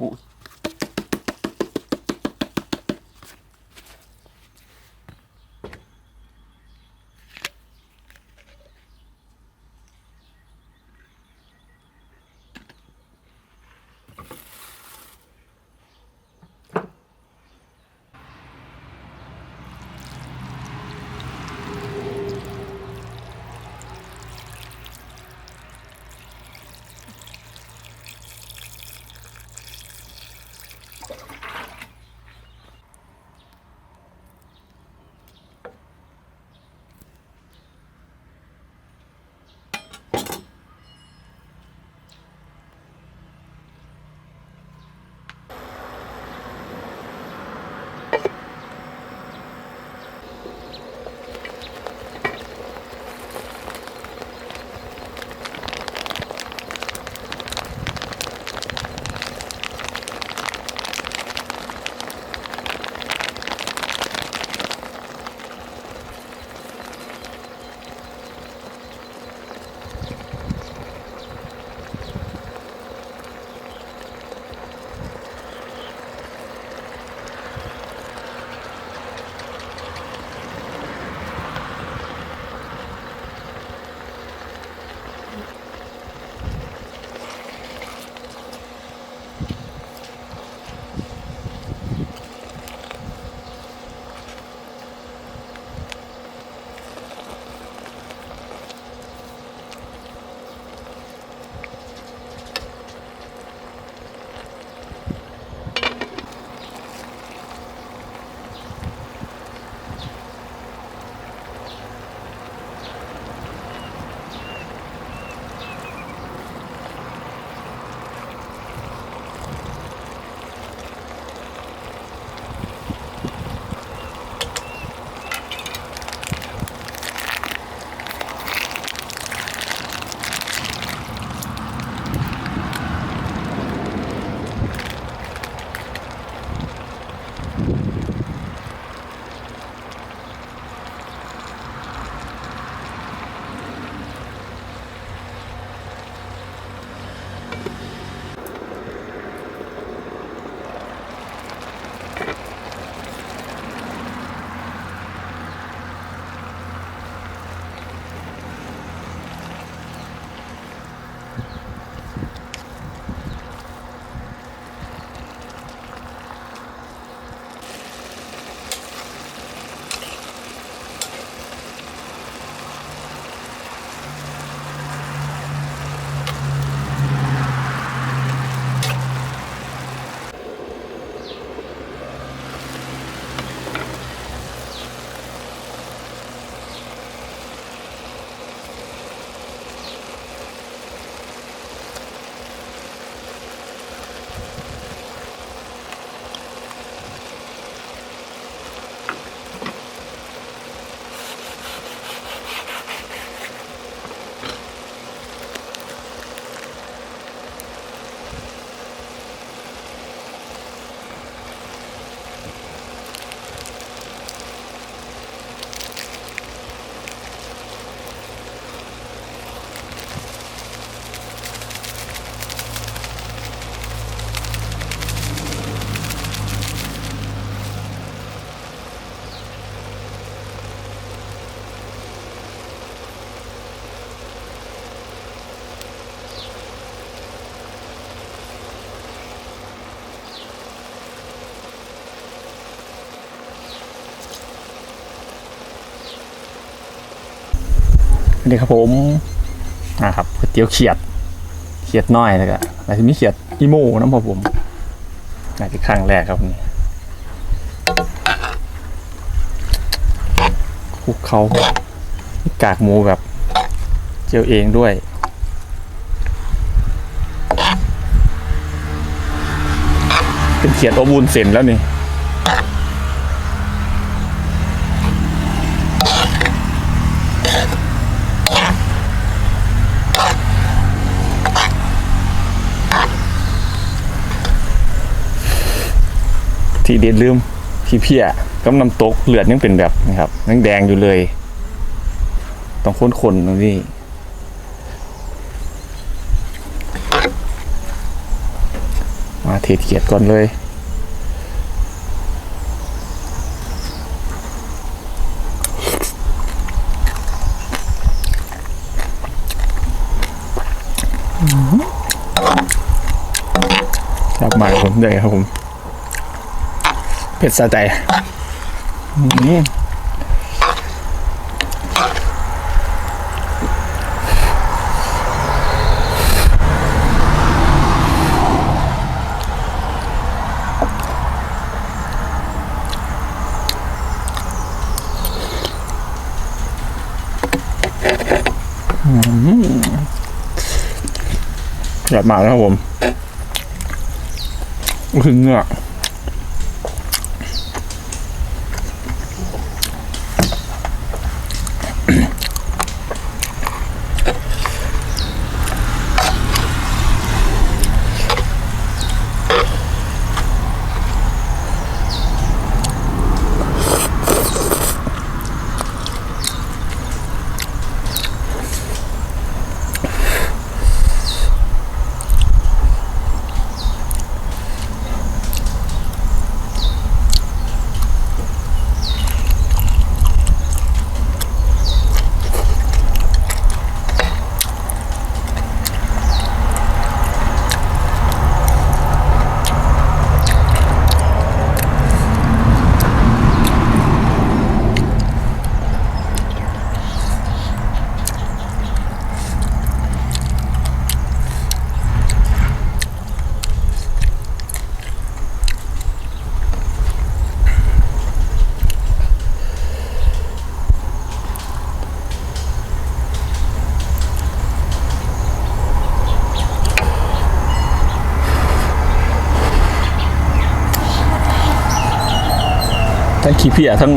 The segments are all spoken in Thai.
อู้ นี่ครับผมนะครับก๋วยเตี๋ยวเขียด เขียดน้อยแล้วก็แล้วจะมีเขียดอีโม่น้ำพอผมน่าจะครั้งแรกครับนี่คุกเขากากหมูแบบเจียวเองด้วยเป็นเขียดอบวุนเส้นแล้วนี่ ที่เด็ดลืมขี้เพี้ยกับน้ำตกเลือดยังเป็นแบบนะครับยังแดงอยู่เลย ต้องค้นๆตรงนี้มาเทเขียดก่อนเลยจับมาผมเลยครับผม ผ็ดสะใจอืมกลับมาแล้วครับผมถึงเนื้อก ขี้เพียทั้ง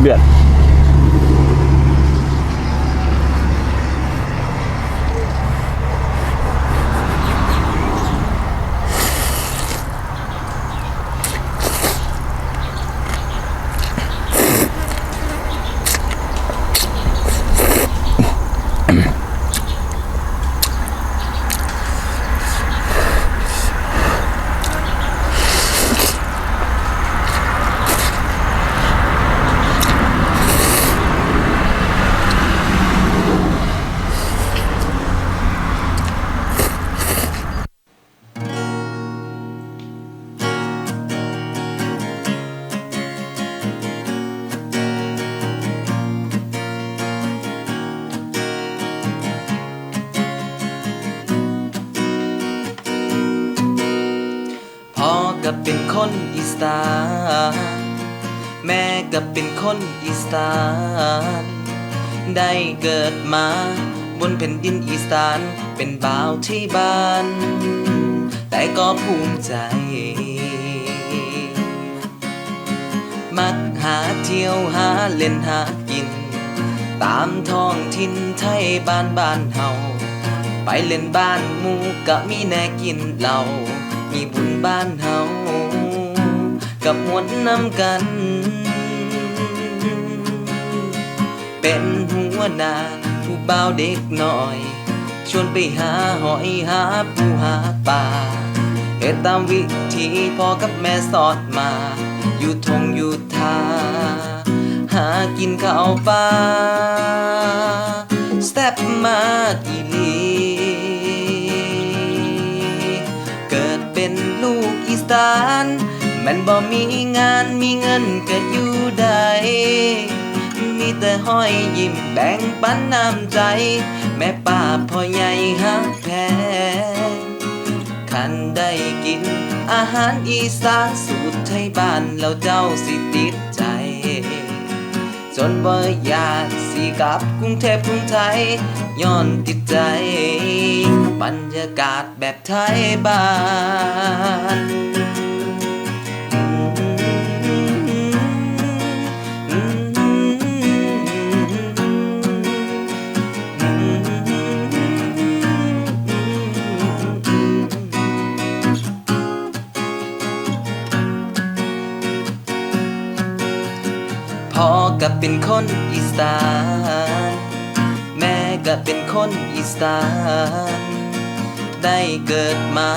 เลือด สานแม่ก็เป็นคนอีสานได้เกิดมาบนแผ่นดินอีสานเป็นบ่าวที่บ้าน แต่ก็ภูมิใจ มักหาเที่ยวหาเล่นหากิน ตามท้องถิ่นไทยบ้านบ้านเฮาไปเล่นบ้านมูกะมีแน่กินเหล้ามีบุญบ้านเฮา กับมวนนำกัน เป็นหัวหน้าผู้บ่าวเด็กน้อย ชวนไปหาหอยหาปูหาปลาเฮ็ดตามวิธีพ่อกับแม่สอนมา อยู่ทงอยู่ทา หากินข้าวปลาสเต็ปมากอี มันบ่มีงานมีเงินก็อยู่ได้ มีแต่ห้อยยิ้มแบ่งปันน้ำใจ แม่ป้าพ่อใหญ่ฮักแพงคันได้กิน อาหารอีสานสูตรไทยบ้านแล้วเจ้าสิติดใจ จนบ่อยากสิกลับกรุงเทพกรุงไทยย้อนติดใจ บรรยากาศแบบไทยบ้าน พ่อก็เป็นคนอีสาน แม่ก็เป็นคนอีสาน ได้เกิดมา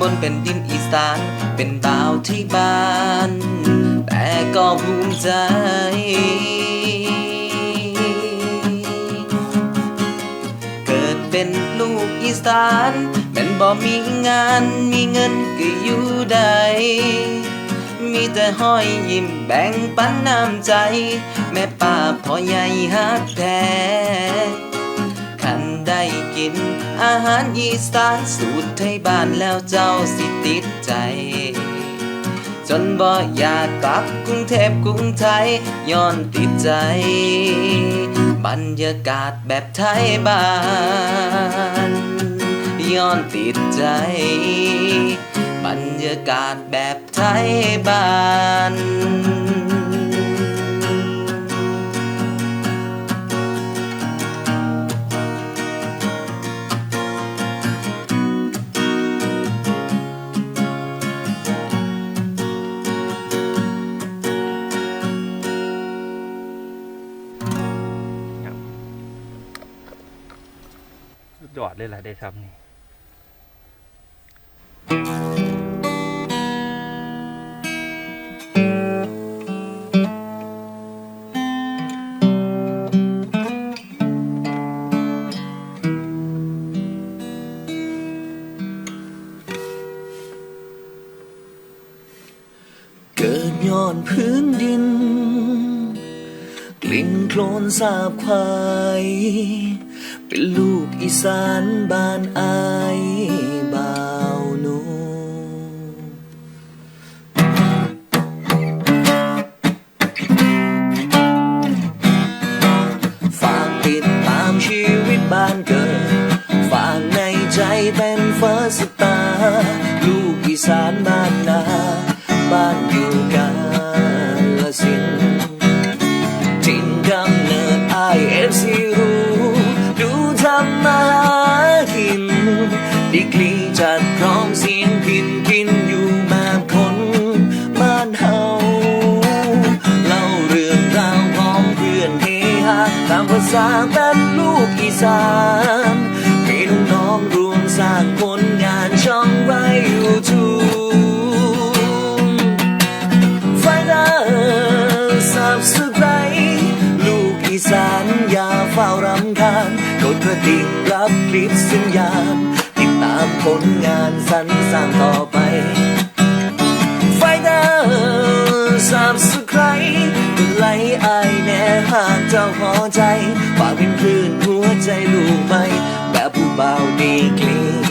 บนเป็นดินอีสาน เป็นบ่าวที่บ้าน แต่ก็ภูมิใจเกิดเป็นลูกอีสานแม่นบ่มีงานมีเงินก็อยู่ได้ มีแต่ห้อยยิ้มแบ่งปันน้ำใจ แม่ป้าพ่อใหญ่ฮักแท้ขันได้กิน อาหารอีสานสูตรไทยบ้านแล้วเจ้าสิติดใจ จนบ่อยากกลับกรุงเทพกรุงไทยย้อนติดใจ บรรยากาศแบบไทยบ้านย้อนติดใจ รรยากาศแบบไทยบ้านสุดยอดเลยแหละได้ครับนี่ ย้อนพื้นดิน กลิ่นโคลนสาบควาย เป็นลูกอีสานบ้านอายบ่าวนูฝากติดตามชีวิตบ้านเกิด ฝากในใจเป็นเฟิร์สตาร์ลูกอีสานบ้านนา ตามภาษาแบบลูกอีสานให้น้องๆรวมสร้างผลงานช่องไรยูทูบไฟดาสับสไครลูกอีสานอย่าเฝ้ารำคาญกดกระดิ่งรับคลิปสัญญาณ ติดตามผลงานสรรสร้างต่อไปไฟเดอร์สับสไคร ไหลไอายแน่หากเจ้าพอใจฝากเป็นคลื่นหัวใจลูกไปแบบผู้เบาดีกลี